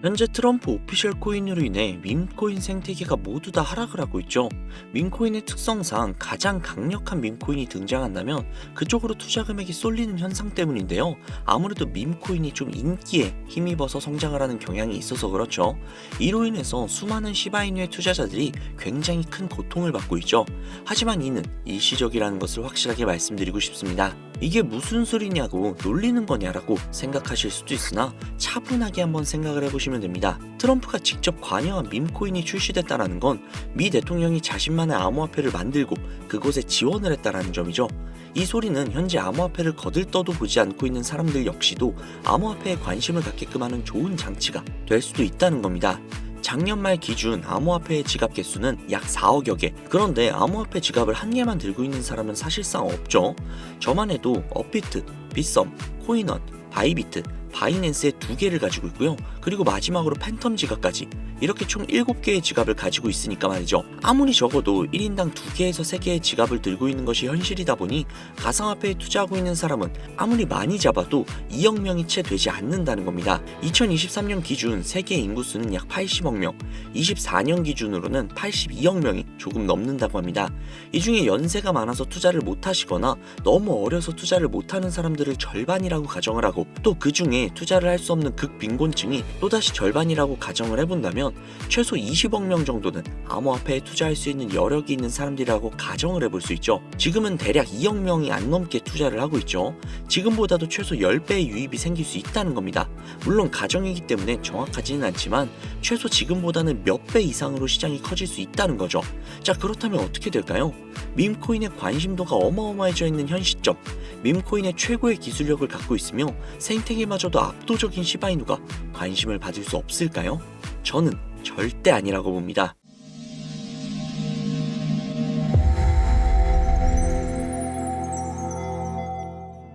현재 트럼프 오피셜 코인으로 인해 밈코인 생태계가 모두 다 하락을 하고 있죠. 밈코인의 특성상 가장 강력한 밈코인이 등장한다면 그쪽으로 투자 금액이 쏠리는 현상 때문인데요. 아무래도 밈코인이 좀 인기에 힘입어서 성장을 하는 경향이 있어서 그렇죠. 이로 인해서 수많은 시바이누의 투자자들이 굉장히 큰 고통을 받고 있죠. 하지만 이는 일시적이라는 것을 확실하게 말씀드리고 싶습니다. 이게 무슨 소리냐고 놀리는 거냐라고 생각하실 수도 있으나 차분하게 한번 생각을 해보시면 됩니다. 트럼프가 직접 관여한 밈코인이 출시됐다라는 건 미 대통령이 자신만의 암호화폐를 만들고 그곳에 지원을 했다라는 점이죠. 이 소리는 현재 암호화폐를 거들떠도 보지 않고 있는 사람들 역시도 암호화폐에 관심을 갖게끔 하는 좋은 장치가 될 수도 있다는 겁니다. 작년 말 기준 암호화폐의 지갑 개수는 약 4억여 개. 그런데 암호화폐 지갑을 한 개만 들고 있는 사람은 사실상 없죠. 저만 해도 업비트, 빗썸, 코인원, 바이비트, 바이낸스의 두 개를 가지고 있고요. 그리고 마지막으로 팬텀 지갑까지 이렇게 총 7개의 지갑을 가지고 있으니까 말이죠. 아무리 적어도 1인당 2개에서 3개의 지갑을 들고 있는 것이 현실이다 보니 가상화폐에 투자하고 있는 사람은 아무리 많이 잡아도 2억 명이 채 되지 않는다는 겁니다. 2023년 기준 세계 인구수는 약 80억 명, 24년 기준으로는 82억 명이 조금 넘는다고 합니다. 이 중에 연세가 많아서 투자를 못 하시거나 너무 어려서 투자를 못 하는 사람들을 절반이라고 가정을 하고 또 그 중에 투자를 할 수 없는 극빈곤층이 또다시 절반이라고 가정을 해본다면 최소 20억 명 정도는 암호화폐에 투자할 수 있는 여력이 있는 사람들이라고 가정을 해볼 수 있죠. 지금은 대략 2억 명이 안 넘게 투자를 하고 있죠. 지금보다도 최소 10배의 유입이 생길 수 있다는 겁니다. 물론 가정이기 때문에 정확하지는 않지만 최소 지금보다는 몇 배 이상으로 시장이 커질 수 있다는 거죠. 자, 그렇다면 어떻게 될까요? 밈코인의 관심도가 어마어마해져 있는 현 시점, 밈코인의 최고의 기술력을 갖고 있으며 생태계마저 도 압도적인 시바이누가 관심을 받을 수 없을까요? 저는 절대 아니라고 봅니다.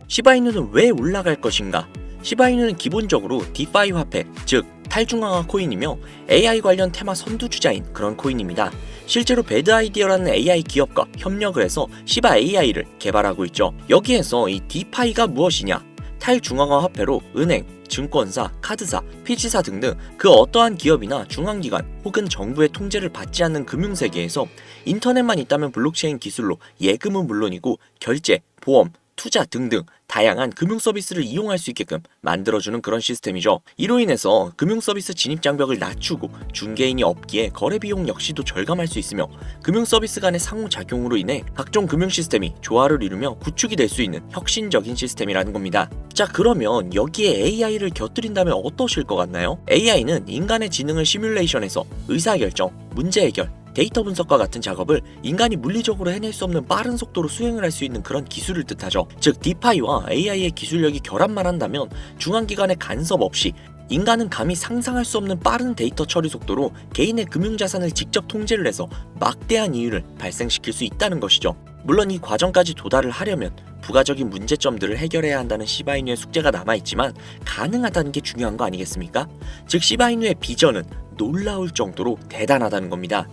시바이누는 왜 올라갈 것인가? 시바이누는 기본적으로 디파이 화폐, 즉 탈중앙화 코인이며 AI 관련 테마 선두주자인 그런 코인입니다. 실제로 배드 아이디어라는 AI 기업과 협력을 해서 시바 AI를 개발하고 있죠. 여기에서 이 디파이가 무엇이냐? 탈중앙화 화폐로 은행, 증권사, 카드사, 피지사 등등 그 어떠한 기업이나 중앙기관 혹은 정부의 통제를 받지 않는 금융세계에서 인터넷만 있다면 블록체인 기술로 예금은 물론이고 결제, 보험, 투자 등등 다양한 금융 서비스를 이용할 수 있게끔 만들어주는 그런 시스템이죠. 이로 인해서 금융 서비스 진입 장벽을 낮추고 중개인이 없기에 거래 비용 역시도 절감할 수 있으며 금융 서비스 간의 상호작용으로 인해 각종 금융 시스템이 조화를 이루며 구축이 될 수 있는 혁신적인 시스템이라는 겁니다. 자 그러면 여기에 AI를 곁들인다면 어떠실 것 같나요? AI는 인간의 지능을 시뮬레이션해서 의사결정, 문제 해결, 데이터 분석과 같은 작업을 인간이 물리적으로 해낼 수 없는 빠른 속도로 수행을 할 수 있는 그런 기술을 뜻하죠. 즉 디파이와 AI의 기술력이 결합만 한다면 중앙 기관의 간섭 없이 인간은 감히 상상할 수 없는 빠른 데이터 처리 속도로 개인의 금융자산을 직접 통제를 해서 막대한 이윤을 발생시킬 수 있다는 것이죠. 물론 이 과정까지 도달을 하려면 부가적인 문제점들을 해결해야 한다는 시바이누의 숙제가 남아있지만 가능하다는 게 중요한 거 아니겠습니까? 즉 시바이누의 비전은 놀라울 정도로 대단하다는 겁니다.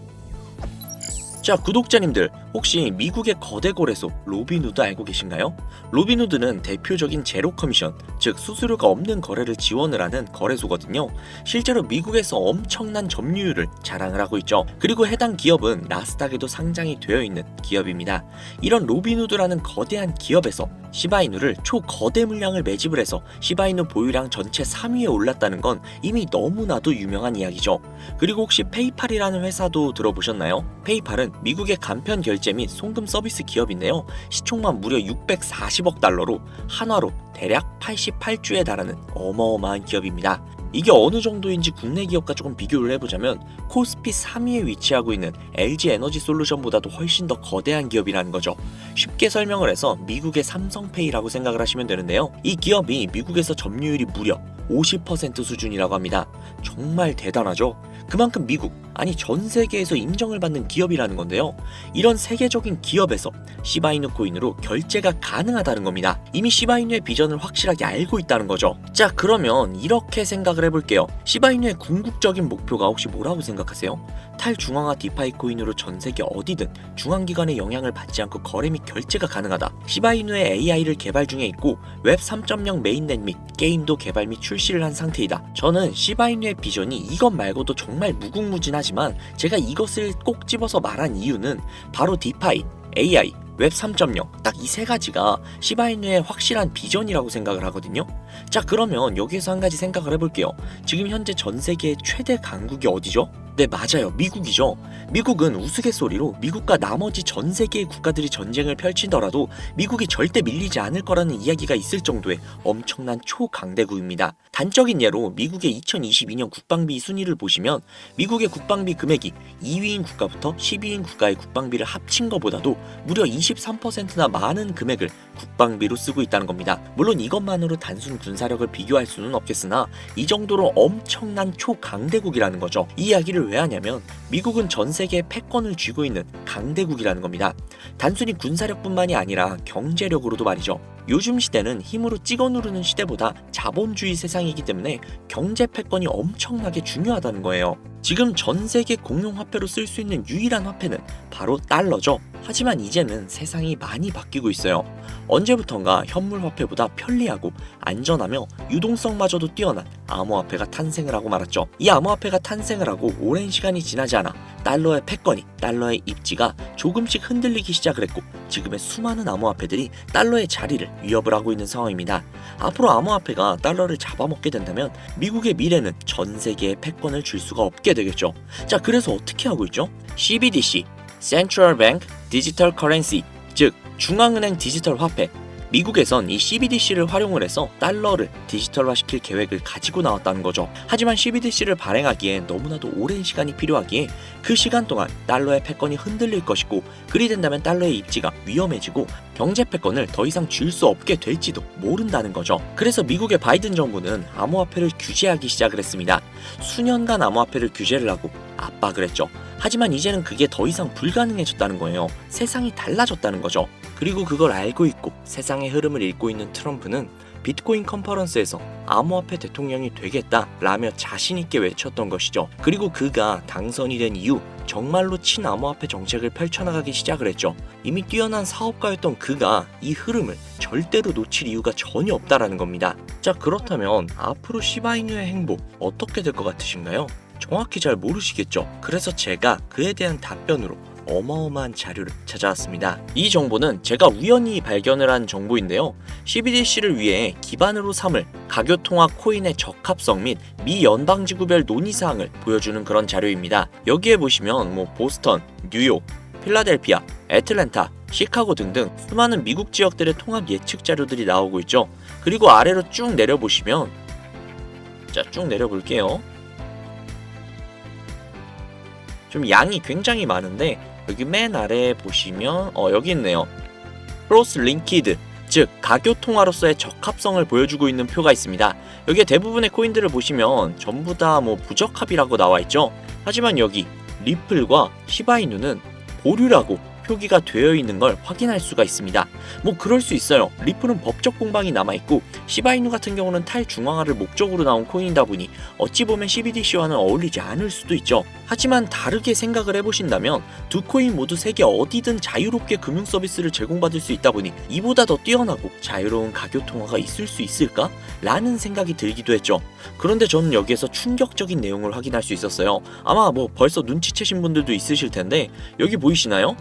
자 구독자님들 혹시 미국의 거대 거래소 로비누드 알고 계신가요? 로비누드는 대표적인 제로 커미션 즉 수수료가 없는 거래를 지원을 하는 거래소거든요 실제로 미국에서 엄청난 점유율을 자랑을 하고 있죠 그리고 해당 기업은 나스닥에도 상장이 되어 있는 기업입니다 이런 로비누드라는 거대한 기업에서 시바이누를 초거대 물량을 매집을 해서 시바이누 보유량 전체 3위에 올랐다는 건 이미 너무나도 유명한 이야기죠 그리고 혹시 페이팔이라는 회사도 들어보셨나요? 페이팔은 미국의 간편 결제 및 송금 서비스 기업인데요. 시총만 무려 640억 달러로 한화로 대략 88주에 달하는 어마어마한 기업입니다. 이게 어느 정도인지 국내 기업과 조금 비교를 해보자면 코스피 3위에 위치하고 있는 LG 에너지 솔루션보다도 훨씬 더 거대한 기업이라는 거죠. 쉽게 설명을 해서 미국의 삼성페이라고 생각을 하시면 되는데요. 이 기업이 미국에서 점유율이 무려 50% 수준이라고 합니다. 정말 대단하죠? 그만큼 미국, 아니 전 세계에서 인정을 받는 기업이라는 건데요. 이런 세계적인 기업에서 시바이누 코인으로 결제가 가능하다는 겁니다. 이미 시바이누의 비전을 확실하게 알고 있다는 거죠. 자, 그러면 이렇게 생각을 해볼게요. 시바이누의 궁극적인 목표가 혹시 뭐라고 생각하세요? 탈중앙화 디파이 코인으로 전 세계 어디든 중앙기관의 영향을 받지 않고 거래 및 결제가 가능하다. 시바이누의 AI를 개발 중에 있고 웹 3.0 메인넷 및 게임도 개발 및 출시를 한 상태이다. 저는 시바이누의 비전이 이것 말고도 정말 무궁무진하지 만 제가 이것을 꼭 집어서 말한 이유는 바로 디파이, AI, 웹 3.0 딱 이 세 가지가 시바이누의 확실한 비전이라고 생각을 하거든요. 자 그러면 여기에서 한 가지 생각을 해볼게요. 지금 현재 전 세계의 최대 강국이 어디죠? 네 맞아요 미국이죠. 미국은 우스갯소리로 미국과 나머지 전 세계의 국가들이 전쟁을 펼치더라도 미국이 절대 밀리지 않을 거라는 이야기가 있을 정도의 엄청난 초강대국입니다. 단적인 예로 미국의 2022년 국방비 순위를 보시면 미국의 국방비 금액이 2위인 국가부터 10위인 국가의 국방비를 합친 것보다도 무려 23%나 많은 금액을 국방비로 쓰고 있다는 겁니다. 물론 이것만으로 단순 군사력을 비교할 수는 없겠으나 이 정도로 엄청난 초강대국이라는 거죠. 이 이야기를 왜 하냐면 미국은 전 세계의 패권을 쥐고 있는 강대국이라는 겁니다. 단순히 군사력뿐만이 아니라 경제력으로도 말이죠. 요즘 시대는 힘으로 찍어 누르는 시대보다 자본주의 세상이기 때문에 경제 패권이 엄청나게 중요하다는 거예요. 지금 전 세계 공용 화폐로 쓸 수 있는 유일한 화폐는 바로 달러죠. 하지만 이제는 세상이 많이 바뀌고 있어요. 언제부턴가 현물 화폐보다 편리하고 안전하며 유동성마저도 뛰어난 암호화폐가 탄생을 하고 말았죠. 이 암호화폐가 탄생을 하고 오랜 시간이 지나지 않아 달러의 패권이 달러의 입지가 조금씩 흔들리기 시작을 했고 지금의 수많은 암호화폐들이 달러의 자리를 위협을 하고 있는 상황입니다. 앞으로 암호화폐가 달러를 잡아먹게 된다면 미국의 미래는 전 세계에 패권을 줄 수가 없게 되겠죠. 자, 그래서 어떻게 하고 있죠? CBDC, Central Bank Digital Currency, 즉 중앙은행 디지털 화폐. 미국에선 이 CBDC를 활용을 해서 달러를 디지털화시킬 계획을 가지고 나왔다는 거죠. 하지만 CBDC를 발행하기엔 너무나도 오랜 시간이 필요하기에 그 시간 동안 달러의 패권이 흔들릴 것이고 그리 된다면 달러의 입지가 위험해지고 경제 패권을 더 이상 줄 수 없게 될지도 모른다는 거죠. 그래서 미국의 바이든 정부는 암호화폐를 규제하기 시작을 했습니다. 수년간 암호화폐를 규제를 하고 압박을 했죠. 하지만 이제는 그게 더 이상 불가능해졌다는 거예요. 세상이 달라졌다는 거죠. 그리고 그걸 알고 있고 세상의 흐름을 읽고 있는 트럼프는 비트코인 컨퍼런스에서 암호화폐 대통령이 되겠다 라며 자신있게 외쳤던 것이죠. 그리고 그가 당선이 된 이후 정말로 친암호화폐 정책을 펼쳐나가기 시작을 했죠. 이미 뛰어난 사업가였던 그가 이 흐름을 절대로 놓칠 이유가 전혀 없다라는 겁니다. 자 그렇다면 앞으로 시바이누의 행보 어떻게 될 것 같으신가요? 정확히 잘 모르시겠죠? 그래서 제가 그에 대한 답변으로 어마어마한 자료를 찾아왔습니다. 이 정보는 제가 우연히 발견을 한 정보인데요. CBDC를 위해 기반으로 삼을 가교통화 코인의 적합성 및 미 연방지구별 논의사항을 보여주는 그런 자료입니다. 여기에 보시면 뭐 보스턴, 뉴욕, 필라델피아, 애틀랜타, 시카고 등등 수많은 미국 지역들의 통합 예측 자료들이 나오고 있죠. 그리고 아래로 쭉 내려보시면 자, 쭉 내려볼게요. 좀 양이 굉장히 많은데 여기 맨 아래에 보시면 어 여기 있네요. 크로스 링키드 즉 가교 통화로서의 적합성을 보여주고 있는 표가 있습니다. 여기에 대부분의 코인들을 보시면 전부 다 뭐 부적합이라고 나와 있죠. 하지만 여기 리플과 시바이누는 보류라고 표기가 되어 있는 걸 확인할 수가 있습니다. 뭐 그럴 수 있어요. 리플은 법적 공방이 남아 있고 시바이누 같은 경우는 탈중앙화를 목적으로 나온 코인이다 보니 어찌 보면 CBDC와는 어울리지 않을 수도 있죠. 하지만 다르게 생각을 해보신다면 두 코인 모두 세계 어디든 자유롭게 금융 서비스를 제공받을 수 있다 보니 이보다 더 뛰어나고 자유로운 가교 통화가 있을 수 있을까? 라는 생각이 들기도 했죠. 그런데 저는 여기에서 충격적인 내용을 확인할 수 있었어요. 아마 뭐 벌써 눈치채신 분들도 있으실 텐데 여기 보이시나요?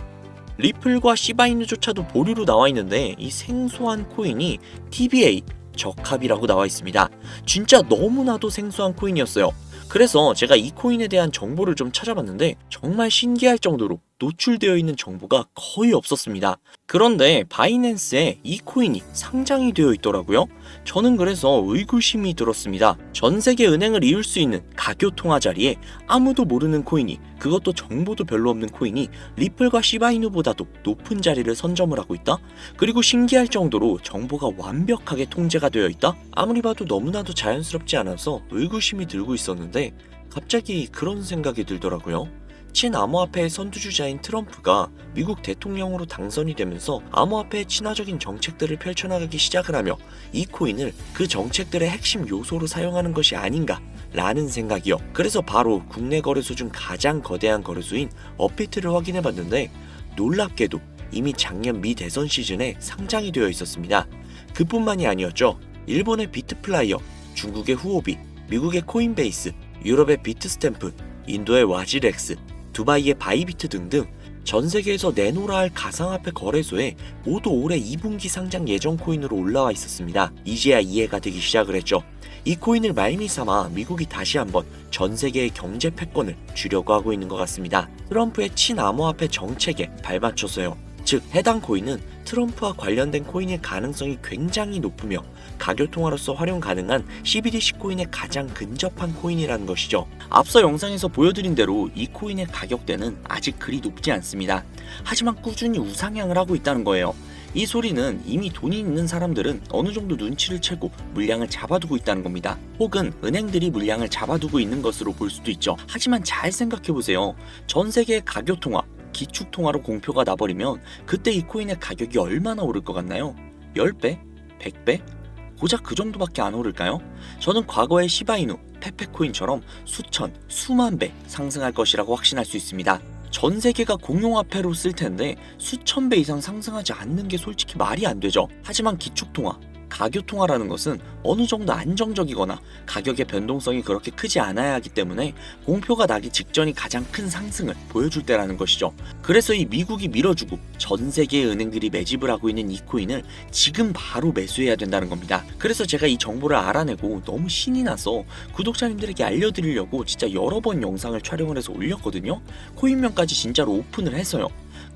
리플과 시바이누조차도 보류로 나와 있는데 이 생소한 코인이 TBA 적합이라고 나와 있습니다. 진짜 너무나도 생소한 코인이었어요. 그래서 제가 이 코인에 대한 정보를 좀 찾아봤는데 정말 신기할 정도로 노출되어 있는 정보가 거의 없었습니다. 그런데 바이낸스에 이 코인이 상장이 되어 있더라고요. 저는 그래서 의구심이 들었습니다. 전 세계 은행을 이을 수 있는 가교 통화 자리에 아무도 모르는 코인이 그것도 정보도 별로 없는 코인이 리플과 시바이누보다도 높은 자리를 선점을 하고 있다? 그리고 신기할 정도로 정보가 완벽하게 통제가 되어 있다? 아무리 봐도 너무나도 자연스럽지 않아서 의구심이 들고 있었는데 갑자기 그런 생각이 들더라고요. 친암호화폐의 선두주자인 트럼프가 미국 대통령으로 당선이 되면서 암호화폐의 친화적인 정책들을 펼쳐나가기 시작을 하며 이 코인을 그 정책들의 핵심 요소로 사용하는 것이 아닌가 라는 생각이요. 그래서 바로 국내 거래소 중 가장 거대한 거래소인 업비트를 확인해 봤는데 놀랍게도 이미 작년 미 대선 시즌에 상장이 되어 있었습니다. 그뿐만이 아니었죠. 일본의 비트플라이어, 중국의 후오비, 미국의 코인베이스, 유럽의 비트스탬프, 인도의 와지렉스, 두바이의 바이비트 등등 전 세계에서 내놓으라 할 가상화폐 거래소에 모두 올해 2분기 상장 예정 코인으로 올라와 있었습니다. 이제야 이해가 되기 시작을 했죠. 이 코인을 말미삼아 미국이 다시 한번 전 세계의 경제 패권을 주려고 하고 있는 것 같습니다. 트럼프의 친암호화폐 정책에 발맞춰서요. 즉 해당 코인은 트럼프와 관련된 코인일 가능성이 굉장히 높으며 가교통화로서 활용 가능한 CBDC 코인에 가장 근접한 코인이라는 것이죠. 앞서 영상에서 보여드린 대로 이 코인의 가격대는 아직 그리 높지 않습니다. 하지만 꾸준히 우상향을 하고 있다는 거예요. 이 소리는 이미 돈이 있는 사람들은 어느 정도 눈치를 채고 물량을 잡아두고 있다는 겁니다. 혹은 은행들이 물량을 잡아두고 있는 것으로 볼 수도 있죠. 하지만 잘 생각해 보세요. 전 세계의 가교통화, 기축통화로 공표가 나버리면 그때 이 코인의 가격이 얼마나 오를 것 같나요? 10배? 100배? 고작 그 정도밖에 안 오를까요? 저는 과거의 시바이누, 페페코인처럼 수천, 수만 배 상승할 것이라고 확신할 수 있습니다. 전 세계가 공용화폐로 쓸 텐데 수천 배 이상 상승하지 않는 게 솔직히 말이 안 되죠. 하지만 기축통화, 가교통화라는 것은 어느 정도 안정적이거나 가격의 변동성이 그렇게 크지 않아야 하기 때문에 공표가 나기 직전이 가장 큰 상승을 보여줄 때라는 것이죠. 그래서 이 미국이 밀어주고 전 세계의 은행들이 매집을 하고 있는 이 코인을 지금 바로 매수해야 된다는 겁니다. 그래서 제가 이 정보를 알아내고 너무 신이 나서 구독자님들에게 알려드리려고 진짜 여러 번 영상을 촬영을 해서 올렸거든요. 코인명까지 진짜로 오픈을 해서요.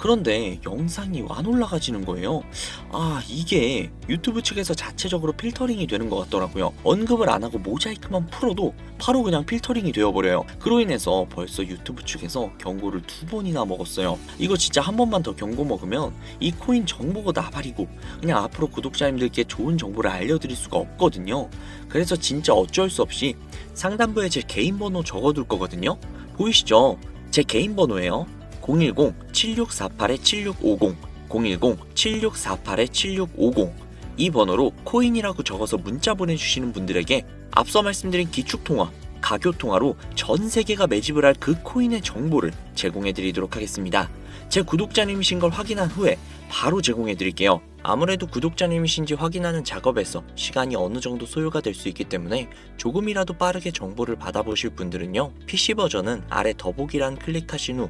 그런데 영상이 안 올라가지는 거예요. 아, 이게 유튜브 측에서 자체적으로 필터링이 되는 것 같더라고요. 언급을 안 하고 모자이크만 풀어도 바로 그냥 필터링이 되어버려요. 그로 인해서 벌써 유튜브 측에서 경고를 두 번이나 먹었어요. 이거 진짜 한 번만 더 경고 먹으면 이 코인 정보가 나발이고 그냥 앞으로 구독자님들께 좋은 정보를 알려드릴 수가 없거든요. 그래서 진짜 어쩔 수 없이 상단부에 제 개인 번호 적어둘 거거든요. 보이시죠? 제 개인 번호예요. 010-7648-7650 010-7648-7650 이 번호로 코인이라고 적어서 문자 보내주시는 분들에게 앞서 말씀드린 기축통화, 가교통화로 전 세계가 매집을 할 그 코인의 정보를 제공해 드리도록 하겠습니다. 제 구독자님이신 걸 확인한 후에 바로 제공해 드릴게요. 아무래도 구독자님이신지 확인하는 작업에서 시간이 어느 정도 소요가 될 수 있기 때문에 조금이라도 빠르게 정보를 받아보실 분들은요. PC 버전은 아래 더보기란 클릭하신 후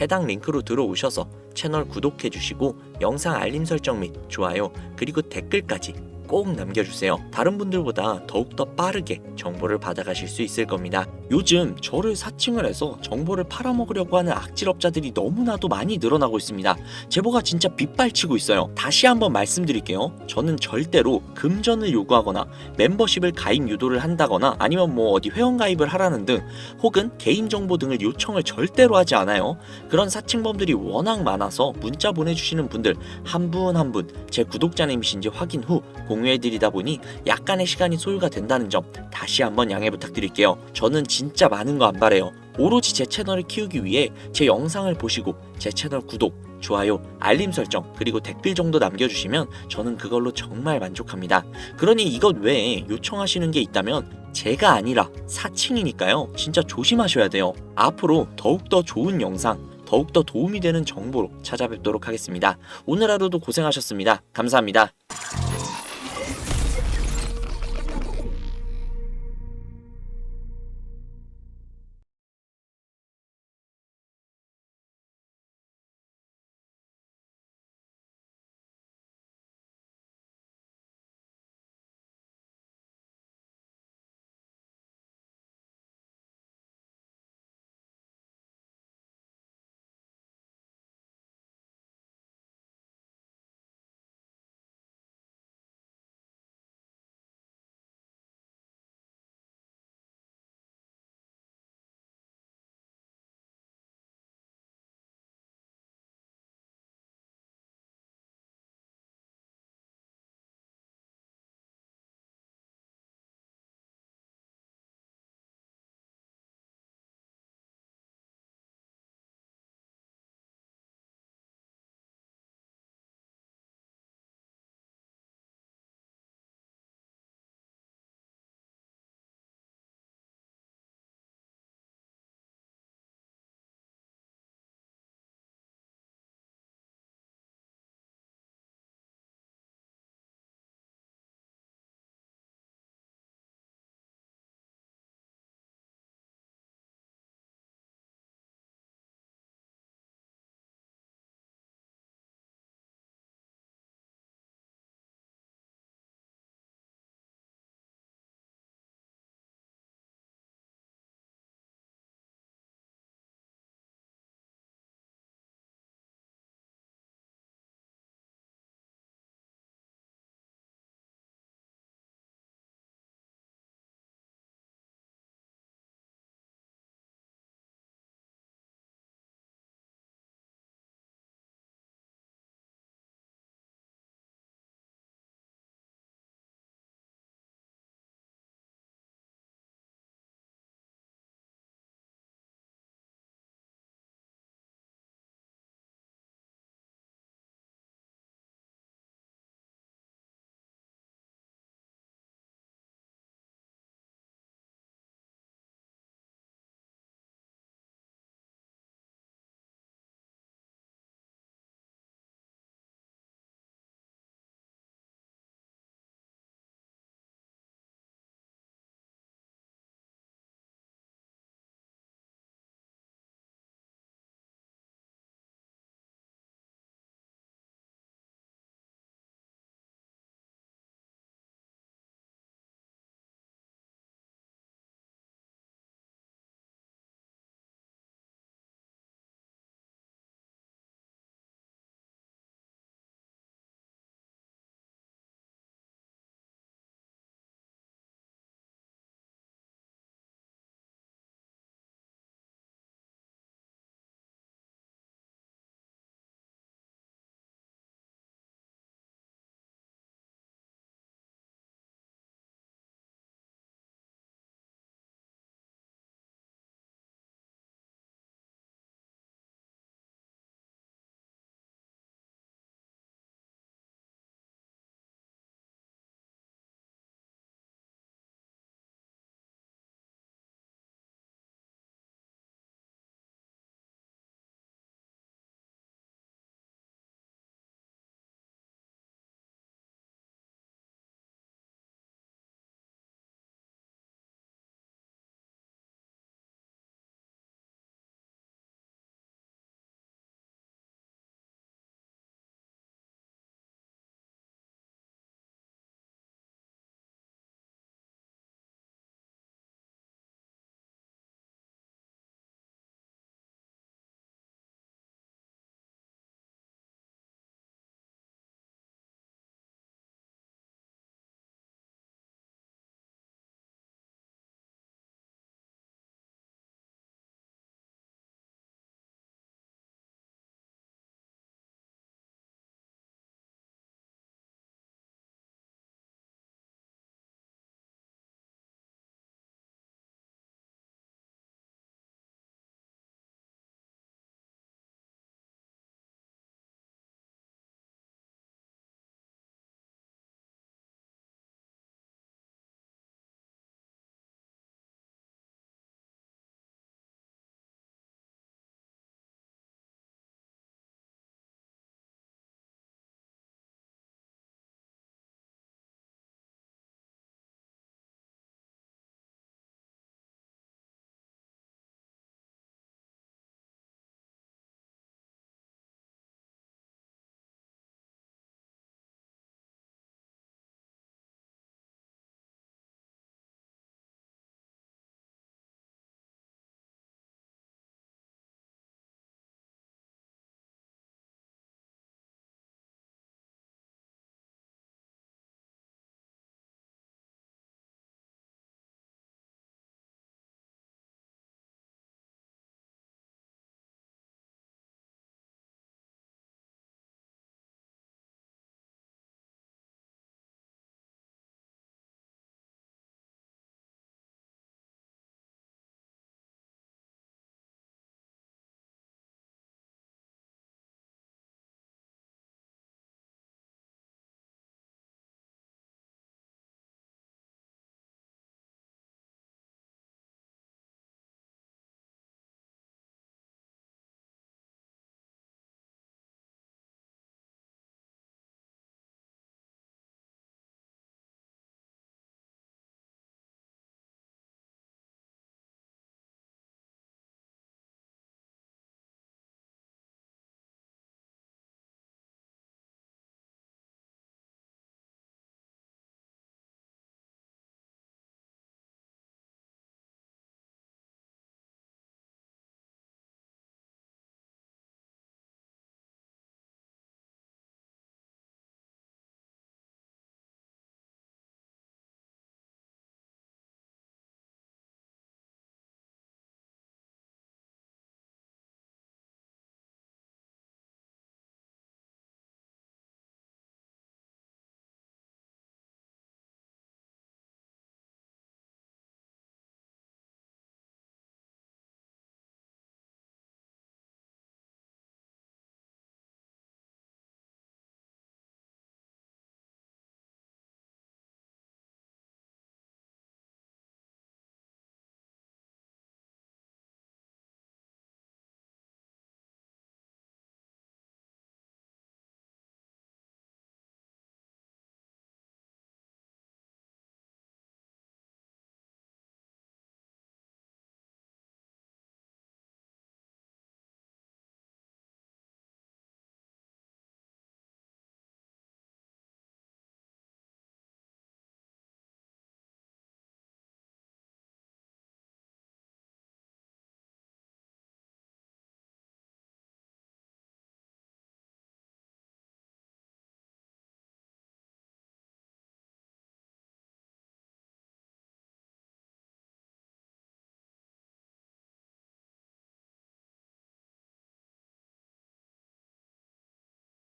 해당 링크로 들어오셔서 채널 구독해 주시고 영상 알림 설정 및 좋아요 그리고 댓글까지 꼭 남겨주세요. 다른 분들보다 더욱더 빠르게 정보를 받아가실 수 있을 겁니다. 요즘 저를 사칭을 해서 정보를 팔아먹으려고 하는 악질업자들이 너무나도 많이 늘어나고 있습니다. 제보가 진짜 빗발치고 있어요. 다시 한번 말씀드릴게요. 저는 절대로 금전을 요구하거나 멤버십을 가입 유도를 한다거나 아니면 뭐 어디 회원 가입을 하라는 등 혹은 개인정보 등을 요청을 절대로 하지 않아요. 그런 사칭범들이 워낙 많아서 문자 보내주시는 분들 한 분 한 분 제 구독자님이신지 확인 후 공유해드리다 보니 약간의 시간이 소요가 된다는 점 다시 한번 양해 부탁드릴게요. 저는 진짜 많은 거 안 바래요. 오로지 제 채널을 키우기 위해 제 영상을 보시고 제 채널 구독, 좋아요, 알림 설정, 그리고 댓글 정도 남겨주시면 저는 그걸로 정말 만족합니다. 그러니 이것 외에 요청하시는 게 있다면 제가 아니라 사칭이니까요. 진짜 조심하셔야 돼요. 앞으로 더욱더 좋은 영상, 더욱더 도움이 되는 정보로 찾아뵙도록 하겠습니다. 오늘 하루도 고생하셨습니다. 감사합니다.